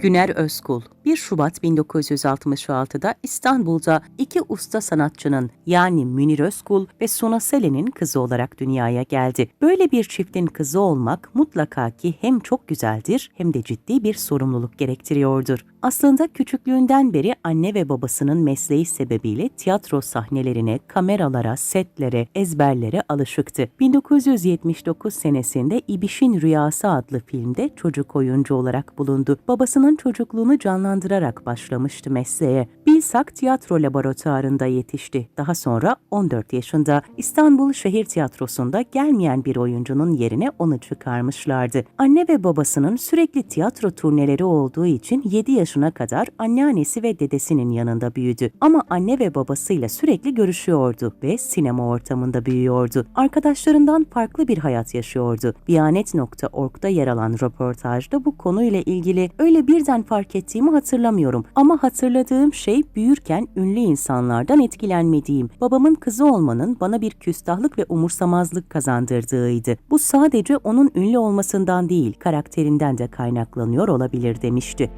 Güner Özkul 1 Şubat 1966'da İstanbul'da iki usta sanatçının yani Münir Özkul ve Suna Selen'in kızı olarak dünyaya geldi. Böyle bir çiftin kızı olmak mutlaka ki hem çok güzeldir hem de ciddi bir sorumluluk gerektiriyordur. Aslında küçüklüğünden beri anne ve babasının mesleği sebebiyle tiyatro sahnelerine, kameralara, setlere, ezberlere alışıktı. 1979 senesinde İbiş'in Rüyası adlı filmde çocuk oyuncu olarak bulundu. Babasının çocukluğunu canlandırarak başlamıştı mesleğe. Bilsak tiyatro laboratuvarında yetişti. Daha sonra 14 yaşında İstanbul Şehir Tiyatrosu'nda gelmeyen bir oyuncunun yerine onu çıkarmışlardı. Anne ve babasının sürekli tiyatro turneleri olduğu için 7 yaşına kadar anneannesi ve dedesinin yanında büyüdü. Ama anne ve babasıyla sürekli görüşüyordu ve sinema ortamında büyüyordu. Arkadaşlarından farklı bir hayat yaşıyordu. Biyanet.org'da yer alan röportajda bu konuyla ilgili öyle birden fark ettiğimi hatırlamıyorum. Ama hatırladığım şey büyürken ünlü insanlardan etkilenmediğim, babamın kızı olmanın bana bir küstahlık ve umursamazlık kazandırdığıydı. Bu sadece onun ünlü olmasından değil, karakterinden de kaynaklanıyor olabilir demişti.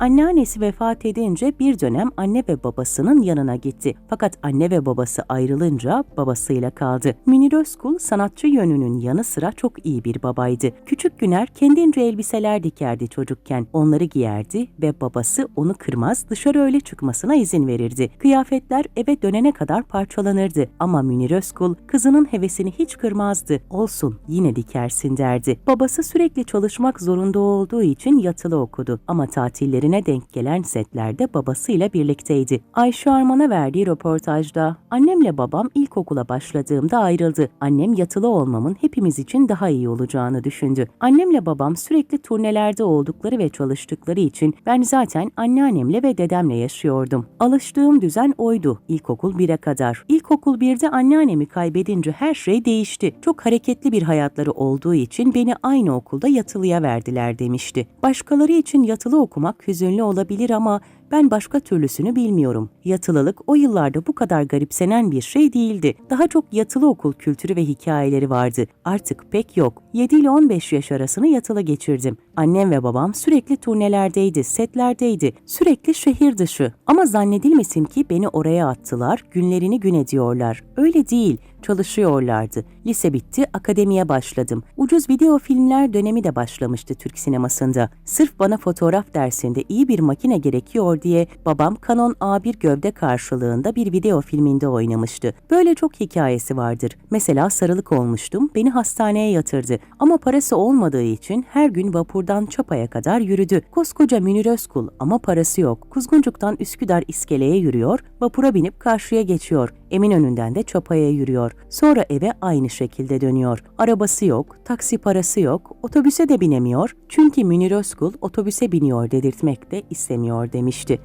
Anneannesi vefat edince bir dönem anne ve babasının yanına gitti. Fakat anne ve babası ayrılınca babasıyla kaldı. Münir Özkul sanatçı yönünün yanı sıra çok iyi bir babaydı. Küçük Güner kendince elbiseler dikerdi çocukken. Onları giyerdi ve babası onu kırmaz dışarı öyle çıkmasına izin verirdi. Kıyafetler eve dönene kadar parçalanırdı ama Münir Özkul kızının hevesini hiç kırmazdı. Olsun yine dikersin derdi. Babası sürekli çalışmak zorunda olduğu için yatılı okudu ama tatilleri kariyerine denk gelen setlerde babasıyla birlikteydi. Ayşe Arman'a verdiği röportajda, annemle babam ilkokula başladığımda ayrıldı. Annem yatılı olmamın hepimiz için daha iyi olacağını düşündü. Annemle babam sürekli turnelerde oldukları ve çalıştıkları için ben zaten anneannemle ve dedemle yaşıyordum. Alıştığım düzen oydu ilkokul 1'e kadar. İlkokul 1'de anneannemi kaybedince her şey değişti. Çok hareketli bir hayatları olduğu için beni aynı okulda yatılıya verdiler demişti. Başkaları için yatılı okumak hüzünlü olabilir ama ben başka türlüsünü bilmiyorum. Yatılılık o yıllarda bu kadar garipsenen bir şey değildi. Daha çok yatılı okul kültürü ve hikayeleri vardı. Artık pek yok. 7 ile 15 yaş arasını yatılı geçirdim. Annem ve babam sürekli turnelerdeydi, setlerdeydi. Sürekli şehir dışı. Ama zannedilmesin ki beni oraya attılar, günlerini gün ediyorlar. Öyle değil çalışıyorlardı. Lise bitti, akademiye başladım. Ucuz video filmler dönemi de başlamıştı Türk sinemasında. Sırf bana fotoğraf dersinde iyi bir makine gerekiyor diye babam Canon A1 gövde karşılığında bir video filminde oynamıştı. Böyle çok hikayesi vardır. Mesela sarılık olmuştum, beni hastaneye yatırdı. Ama parası olmadığı için her gün vapurdan Çapa'ya kadar yürüdü. Koskoca Münir Özkul ama parası yok. Kuzguncuk'tan Üsküdar iskeleye yürüyor, vapura binip karşıya geçiyor. Eminönü'nden de Çapa'ya yürüyor. Sonra eve aynı şekilde dönüyor. Arabası yok, taksi parası yok, otobüse de binemiyor. Çünkü Münir Özkul otobüse biniyor dedirtmek de istemiyor demişti.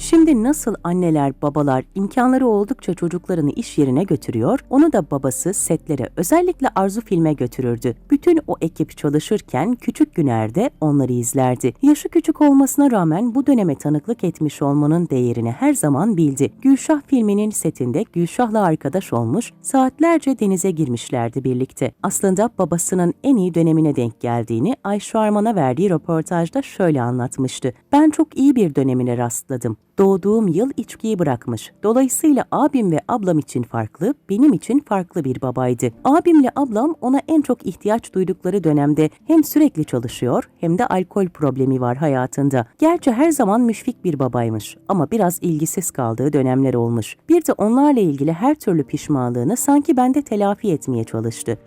Şimdi nasıl anneler, babalar imkanları oldukça çocuklarını iş yerine götürüyor, onu da babası setlere özellikle Arzu filme götürürdü. Bütün o ekip çalışırken küçük günerde onları izlerdi. Yaşı küçük olmasına rağmen bu döneme tanıklık etmiş olmanın değerini her zaman bildi. Gülşah filminin setinde Gülşah'la arkadaş olmuş, saatlerce denize girmişlerdi birlikte. Aslında babasının en iyi dönemine denk geldiğini Ayşe Arman'a verdiği röportajda şöyle anlatmıştı. Ben çok iyi bir dönemine rastladım. Doğduğum yıl içkiyi bırakmış. Dolayısıyla abim ve ablam için farklı, benim için farklı bir babaydı. Abimle ablam ona en çok ihtiyaç duydukları dönemde hem sürekli çalışıyor hem de alkol problemi var hayatında. Gerçi her zaman müşfik bir babaymış ama biraz ilgisiz kaldığı dönemler olmuş. Bir de onlarla ilgili her türlü pişmanlığını sanki bende telafi etmeye çalıştı.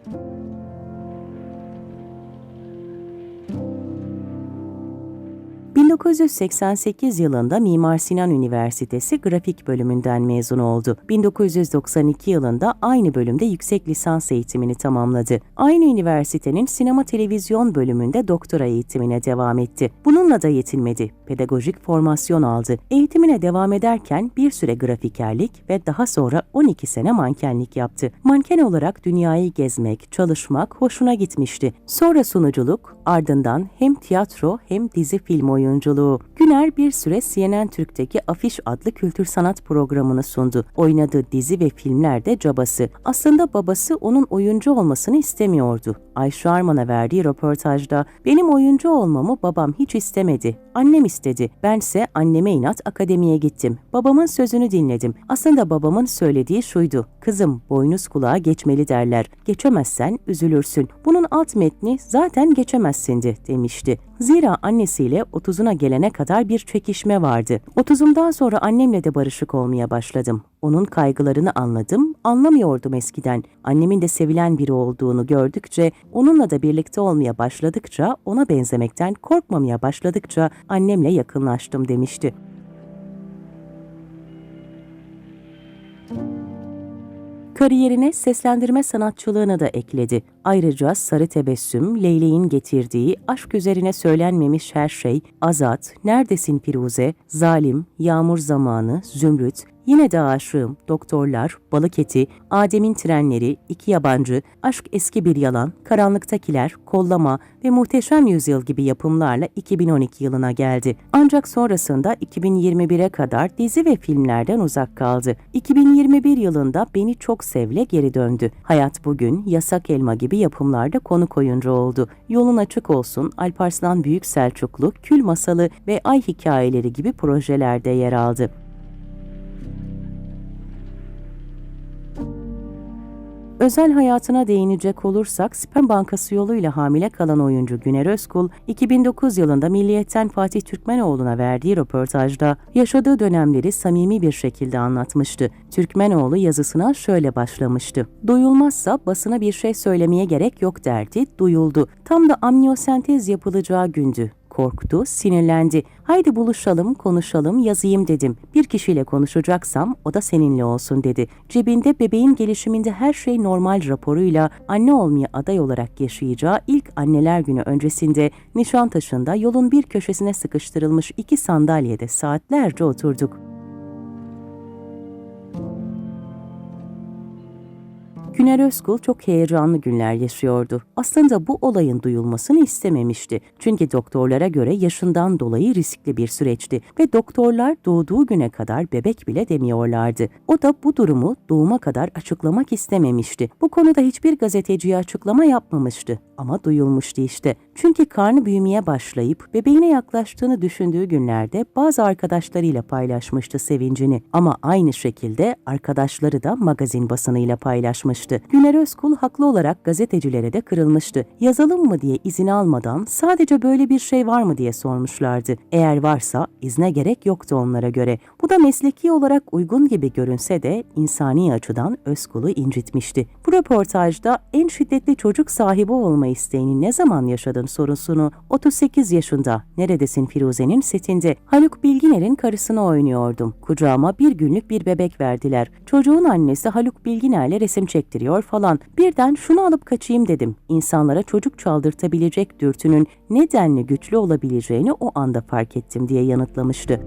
1988 yılında Mimar Sinan Üniversitesi Grafik bölümünden mezun oldu. 1992 yılında aynı bölümde yüksek lisans eğitimini tamamladı. Aynı üniversitenin sinema televizyon bölümünde doktora eğitimine devam etti. Bununla da yetinmedi. Pedagojik formasyon aldı. Eğitimine devam ederken bir süre grafikerlik ve daha sonra 12 sene mankenlik yaptı. Manken olarak dünyayı gezmek, çalışmak hoşuna gitmişti. Sonra sunuculuk, Ardından hem tiyatro hem dizi film oyunculuğu. Güner bir süre CNN Türk'teki Afiş adlı kültür sanat programını sundu. Oynadığı dizi ve filmlerde cabası. Aslında babası onun oyuncu olmasını istemiyordu. Ayşe Arman'a verdiği röportajda benim oyuncu olmamı babam hiç istemedi. Annem istedi. Bense anneme inat akademiye gittim. Babamın sözünü dinledim. Aslında babamın söylediği şuydu. Kızım boynuz kulağa geçmeli derler. Geçemezsen üzülürsün. Bunun alt metni zaten geçemezsindi demişti. Zira annesiyle 30'una gelene kadar bir çekişme vardı. 30'umdan sonra annemle de barışık olmaya başladım. Onun kaygılarını anladım, anlamıyordum eskiden. Annemin de sevilen biri olduğunu gördükçe, onunla da birlikte olmaya başladıkça, ona benzemekten korkmamaya başladıkça annemle yakınlaştım demişti. Kariyerine seslendirme sanatçılığını da ekledi. Ayrıca Sarı Tebessüm, Leylek'in getirdiği aşk üzerine söylenmemiş her şey, Azat, Neredesin Firuze, Zalim, Yağmur Zamanı, Zümrüt, Yine de aşığım, doktorlar, balık eti, Adem'in trenleri, iki yabancı, aşk eski bir yalan, karanlıktakiler, kollama ve muhteşem yüzyıl gibi yapımlarla 2012 yılına geldi. Ancak sonrasında 2021'e kadar dizi ve filmlerden uzak kaldı. 2021 yılında Beni Çok Sevle geri döndü. Hayat Bugün, Yasak Elma gibi yapımlarda konuk oyuncu oldu. Yolun Açık Olsun, Alparslan Büyük Selçuklu, Kül Masalı ve Ay Hikayeleri gibi projelerde yer aldı. Özel hayatına değinecek olursak sperm bankası yoluyla hamile kalan oyuncu Güner Özkul, 2009 yılında Milliyet'ten Fatih Türkmenoğlu'na verdiği röportajda yaşadığı dönemleri samimi bir şekilde anlatmıştı. Türkmenoğlu yazısına şöyle başlamıştı. Duyulmazsa basına bir şey söylemeye gerek yok derdi, duyuldu. Tam da amniyosentez yapılacağı gündü korktu, sinirlendi. Haydi buluşalım, konuşalım, yazayım dedim. Bir kişiyle konuşacaksam o da seninle olsun dedi. Cebinde bebeğin gelişiminde her şey normal raporuyla anne olmaya aday olarak yaşayacağı ilk anneler günü öncesinde Nişantaşı'nda yolun bir köşesine sıkıştırılmış iki sandalyede saatlerce oturduk. Güner Özkul çok heyecanlı günler yaşıyordu. Aslında bu olayın duyulmasını istememişti. Çünkü doktorlara göre yaşından dolayı riskli bir süreçti ve doktorlar doğduğu güne kadar bebek bile demiyorlardı. O da bu durumu doğuma kadar açıklamak istememişti. Bu konuda hiçbir gazeteciye açıklama yapmamıştı ama duyulmuştu işte. Çünkü karnı büyümeye başlayıp bebeğine yaklaştığını düşündüğü günlerde bazı arkadaşlarıyla paylaşmıştı sevincini. Ama aynı şekilde arkadaşları da magazin basınıyla paylaşmıştı. Güner Özkul haklı olarak gazetecilere de kırılmıştı. Yazalım mı diye izin almadan sadece böyle bir şey var mı diye sormuşlardı. Eğer varsa izne gerek yoktu onlara göre. Bu da mesleki olarak uygun gibi görünse de insani açıdan Özkul'u incitmişti. Bu röportajda en şiddetli çocuk sahibi olma isteğini ne zaman yaşadın sorusunu 38 yaşında Neredesin Firuze'nin setinde Haluk Bilginer'in karısını oynuyordum. Kucağıma bir günlük bir bebek verdiler. Çocuğun annesi Haluk Bilginer'le resim çektiriyor falan. Birden şunu alıp kaçayım dedim. İnsanlara çocuk çaldırtabilecek dürtünün nedenli güçlü olabileceğini o anda fark ettim diye yanıtlamıştı.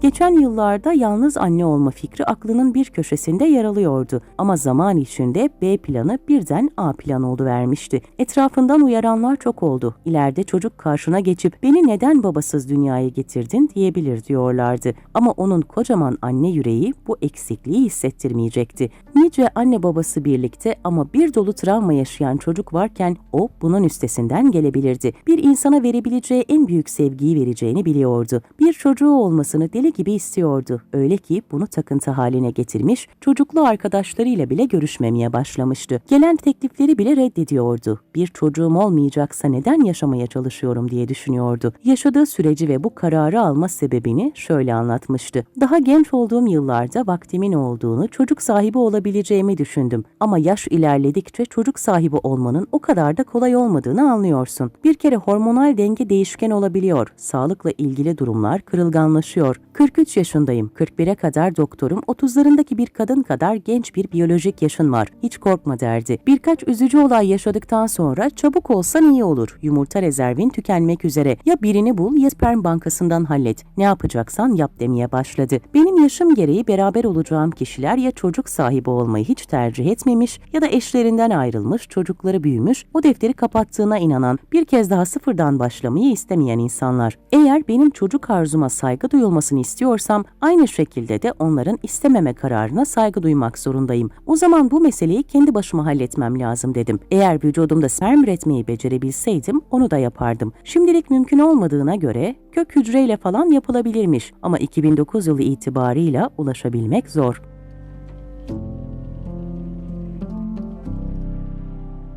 Geçen yıllarda yalnız anne olma fikri aklının bir köşesinde yer alıyordu ama zaman içinde B planı birden A planı vermişti. Etrafından uyaranlar çok oldu. İleride çocuk karşına geçip beni neden babasız dünyaya getirdin diyebilir diyorlardı. Ama onun kocaman anne yüreği bu eksikliği hissettirmeyecekti. Nice anne babası birlikte ama bir dolu travma yaşayan çocuk varken o bunun üstesinden gelebilirdi. Bir insana verebileceği en büyük sevgiyi vereceğini biliyordu. Bir çocuğu olmasını deli gibi istiyordu. Öyle ki bunu takıntı haline getirmiş, çocuklu arkadaşlarıyla bile görüşmemeye başlamıştı. Gelen teklifleri bile reddediyordu. Bir çocuğum olmayacaksa neden yaşamaya çalışıyorum diye düşünüyordu. Yaşadığı süreci ve bu kararı alma sebebini şöyle anlatmıştı. Daha genç olduğum yıllarda vaktimin olduğunu, çocuk sahibi olabileceğimi düşündüm. Ama yaş ilerledikçe çocuk sahibi olmanın o kadar da kolay olmadığını anlıyorsun. Bir kere hormonal denge değişken olabiliyor. Sağlıkla ilgili durumlar kırılganlaşıyor 43 yaşındayım. 41'e kadar doktorum. 30'larındaki bir kadın kadar genç bir biyolojik yaşın var. Hiç korkma derdi. Birkaç üzücü olay yaşadıktan sonra çabuk olsan iyi olur. Yumurta rezervin tükenmek üzere. Ya birini bul ya sperm bankasından hallet. Ne yapacaksan yap demeye başladı. Benim yaşım gereği beraber olacağım kişiler ya çocuk sahibi olmayı hiç tercih etmemiş ya da eşlerinden ayrılmış, çocukları büyümüş, o defteri kapattığına inanan, bir kez daha sıfırdan başlamayı istemeyen insanlar. Eğer benim çocuk arzuma saygı duyulmasını istiyorsam aynı şekilde de onların istememe kararına saygı duymak zorundayım. O zaman bu meseleyi kendi başıma halletmem lazım dedim. Eğer vücudumda sperm üretmeyi becerebilseydim onu da yapardım. Şimdilik mümkün olmadığına göre kök hücreyle falan yapılabilirmiş ama 2009 yılı itibarıyla ulaşabilmek zor.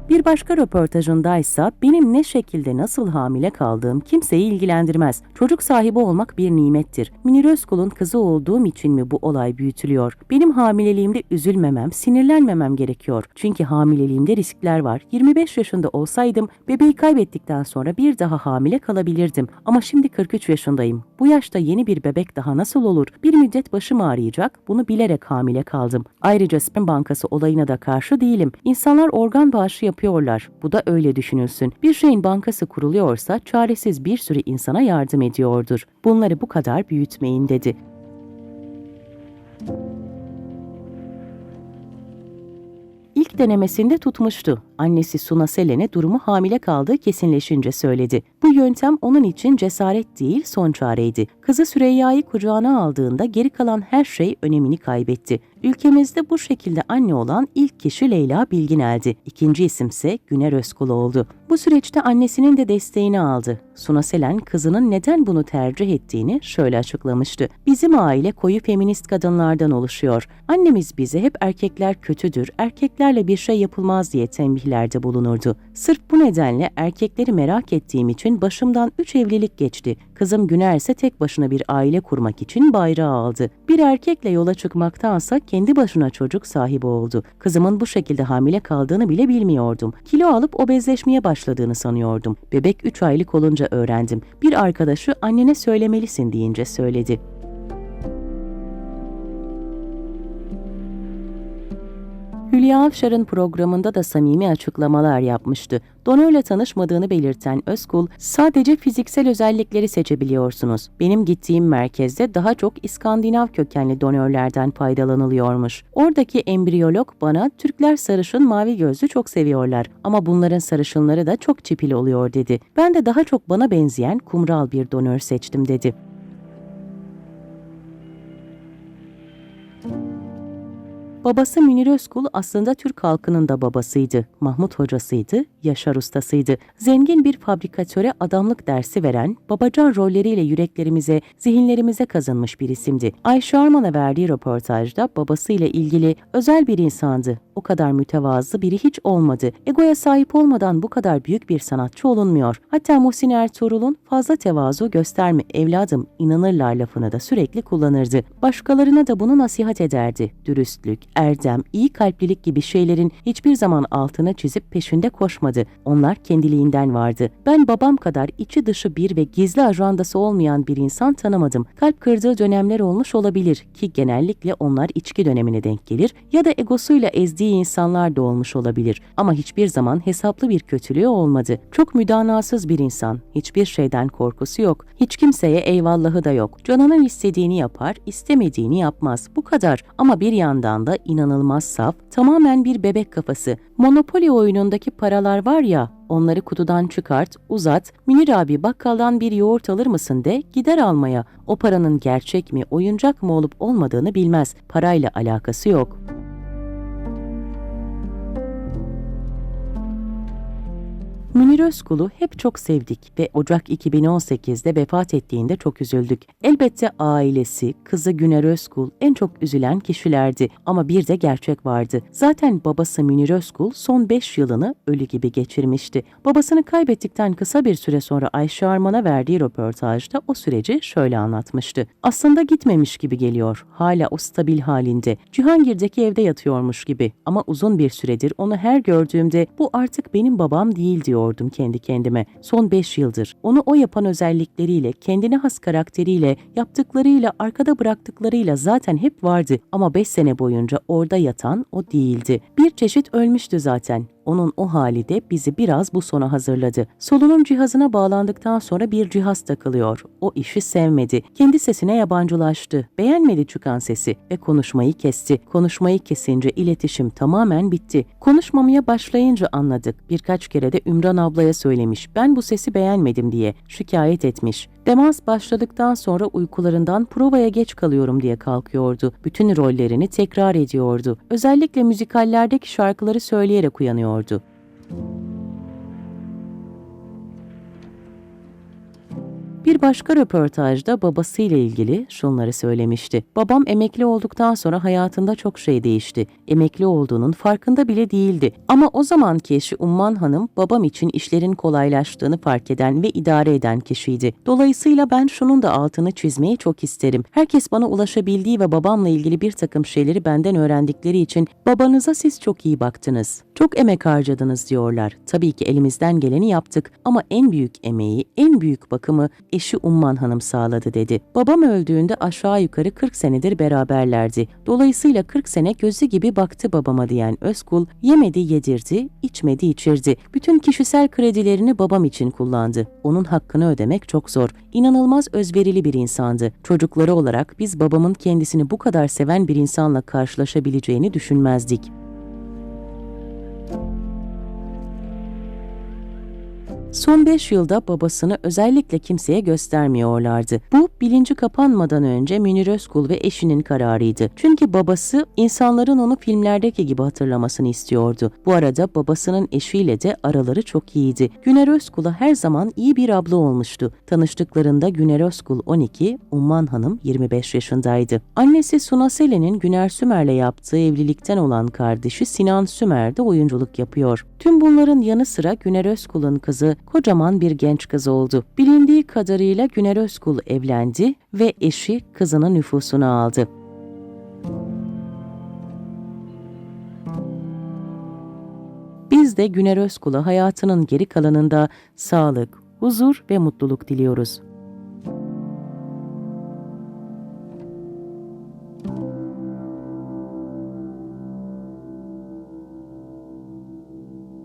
Bir başka röportajındaysa benim ne şekilde nasıl hamile kaldığım kimseyi ilgilendirmez. Çocuk sahibi olmak bir nimettir. Münir Özkul'un kızı olduğum için mi bu olay büyütülüyor? Benim hamileliğimde üzülmemem, sinirlenmemem gerekiyor. Çünkü hamileliğimde riskler var. 25 yaşında olsaydım bebeği kaybettikten sonra bir daha hamile kalabilirdim. Ama şimdi 43 yaşındayım. Bu yaşta yeni bir bebek daha nasıl olur? Bir müddet başım ağrıyacak. Bunu bilerek hamile kaldım. Ayrıca sperm bankası olayına da karşı değilim. İnsanlar organ bağışı yapıyorlar. Bu da öyle düşünülsün. Bir şeyin bankası kuruluyorsa çaresiz bir sürü insana yardım ediyordur. Bunları bu kadar büyütmeyin dedi. İlk denemesinde tutmuştu. Annesi Suna Selen'e durumu hamile kaldığı kesinleşince söyledi. Bu yöntem onun için cesaret değil son çareydi. Kızı Süreyya'yı kucağına aldığında geri kalan her şey önemini kaybetti. Ülkemizde bu şekilde anne olan ilk kişi Leyla Bilginel'di. İkinci isimse Güner Özkul oldu. Bu süreçte annesinin de desteğini aldı. Suna Selen kızının neden bunu tercih ettiğini şöyle açıklamıştı. Bizim aile koyu feminist kadınlardan oluşuyor. Annemiz bize hep erkekler kötüdür, erkeklerle bir şey yapılmaz diye tembihlerde bulunurdu. Sırf bu nedenle erkekleri merak ettiğim için başımdan üç evlilik geçti. Kızım Güner ise tek başına bir aile kurmak için bayrağı aldı. Bir erkekle yola çıkmaktansa kendi başına çocuk sahibi oldu. Kızımın bu şekilde hamile kaldığını bile bilmiyordum. Kilo alıp obezleşmeye başladığını sanıyordum. Bebek 3 aylık olunca öğrendim. Bir arkadaşı annene söylemelisin deyince söyledi. Hülya Avşar'ın programında da samimi açıklamalar yapmıştı. Donörle tanışmadığını belirten Özkul, sadece fiziksel özellikleri seçebiliyorsunuz. Benim gittiğim merkezde daha çok İskandinav kökenli donörlerden faydalanılıyormuş. Oradaki embriyolog bana Türkler sarışın mavi gözlü çok seviyorlar ama bunların sarışınları da çok çipil oluyor dedi. Ben de daha çok bana benzeyen kumral bir donör seçtim dedi. Babası Münir Özkul aslında Türk halkının da babasıydı. Mahmut hocasıydı, Yaşar ustasıydı. Zengin bir fabrikatöre adamlık dersi veren, babacan rolleriyle yüreklerimize, zihinlerimize kazınmış bir isimdi. Ayşe Arman'a verdiği röportajda babasıyla ilgili özel bir insandı. O kadar mütevazı biri hiç olmadı. Egoya sahip olmadan bu kadar büyük bir sanatçı olunmuyor. Hatta Muhsin Ertuğrul'un fazla tevazu gösterme evladım inanırlar lafını da sürekli kullanırdı. Başkalarına da bunu nasihat ederdi. Dürüstlük, erdem, iyi kalplilik gibi şeylerin hiçbir zaman altına çizip peşinde koşmadı. Onlar kendiliğinden vardı. Ben babam kadar içi dışı bir ve gizli ajandası olmayan bir insan tanımadım. Kalp kırdığı dönemler olmuş olabilir ki genellikle onlar içki dönemine denk gelir ya da egosuyla ezdiği insanlar da olmuş olabilir. Ama hiçbir zaman hesaplı bir kötülüğü olmadı. Çok müdanasız bir insan. Hiçbir şeyden korkusu yok. Hiç kimseye eyvallahı da yok. Canının istediğini yapar, istemediğini yapmaz. Bu kadar. Ama bir yandan da inanılmaz saf, tamamen bir bebek kafası. Monopoly oyunundaki paralar var ya, onları kutudan çıkart, uzat, Münir abi bakkaldan bir yoğurt alır mısın de gider almaya. O paranın gerçek mi, oyuncak mı olup olmadığını bilmez. Parayla alakası yok.'' Münir Özkul'u hep çok sevdik ve Ocak 2018'de vefat ettiğinde çok üzüldük. Elbette ailesi, kızı Güner Özkul en çok üzülen kişilerdi ama bir de gerçek vardı. Zaten babası Münir Özkul son 5 yılını ölü gibi geçirmişti. Babasını kaybettikten kısa bir süre sonra Ayşe Arman'a verdiği röportajda o süreci şöyle anlatmıştı. Aslında gitmemiş gibi geliyor. Hala o stabil halinde. Cihangir'deki evde yatıyormuş gibi ama uzun bir süredir onu her gördüğümde bu artık benim babam değil diyor diyordum kendi kendime. Son 5 yıldır. Onu o yapan özellikleriyle, kendine has karakteriyle, yaptıklarıyla, arkada bıraktıklarıyla zaten hep vardı. Ama 5 sene boyunca orada yatan o değildi. Bir çeşit ölmüştü zaten. Onun o hali de bizi biraz bu sona hazırladı. Solunum cihazına bağlandıktan sonra bir cihaz takılıyor. O işi sevmedi. Kendi sesine yabancılaştı. Beğenmedi çıkan sesi ve konuşmayı kesti. Konuşmayı kesince iletişim tamamen bitti. Konuşmamaya başlayınca anladık. Birkaç kere de Ümran ablaya söylemiş. Ben bu sesi beğenmedim diye şikayet etmiş. Demans başladıktan sonra uykularından provaya geç kalıyorum diye kalkıyordu. Bütün rollerini tekrar ediyordu. Özellikle müzikallerdeki şarkıları söyleyerek uyanıyordu. Bir başka röportajda babasıyla ilgili şunları söylemişti. Babam emekli olduktan sonra hayatında çok şey değişti. Emekli olduğunun farkında bile değildi. Ama o zamanki eşi Umman Hanım babam için işlerin kolaylaştığını fark eden ve idare eden kişiydi. Dolayısıyla ben şunun da altını çizmeyi çok isterim. Herkes bana ulaşabildiği ve babamla ilgili bir takım şeyleri benden öğrendikleri için babanıza siz çok iyi baktınız. Çok emek harcadınız diyorlar. Tabii ki elimizden geleni yaptık ama en büyük emeği, en büyük bakımı eşi Umman Hanım sağladı dedi. Babam öldüğünde aşağı yukarı 40 senedir beraberlerdi. Dolayısıyla 40 sene gözü gibi baktı babama diyen Özkul, yemedi yedirdi, içmedi içirdi. Bütün kişisel kredilerini babam için kullandı. Onun hakkını ödemek çok zor. İnanılmaz özverili bir insandı. Çocukları olarak biz babamın kendisini bu kadar seven bir insanla karşılaşabileceğini düşünmezdik. Son 5 yılda babasını özellikle kimseye göstermiyorlardı. Bu bilinci kapanmadan önce Münir Özkul ve eşinin kararıydı. Çünkü babası insanların onu filmlerdeki gibi hatırlamasını istiyordu. Bu arada babasının eşiyle de araları çok iyiydi. Güner Özkul'a her zaman iyi bir abla olmuştu. Tanıştıklarında Güner Özkul 12, Umman Hanım 25 yaşındaydı. Annesi Suna Selen'in Güner Sümer'le yaptığı evlilikten olan kardeşi Sinan Sümer de oyunculuk yapıyor. Tüm bunların yanı sıra Güner Özkul'un kızı kocaman bir genç kız oldu. Bilindiği kadarıyla Güner Özkul evlendi ve eşi kızının nüfusunu aldı. Biz de Güner Özkul'a hayatının geri kalanında sağlık, huzur ve mutluluk diliyoruz.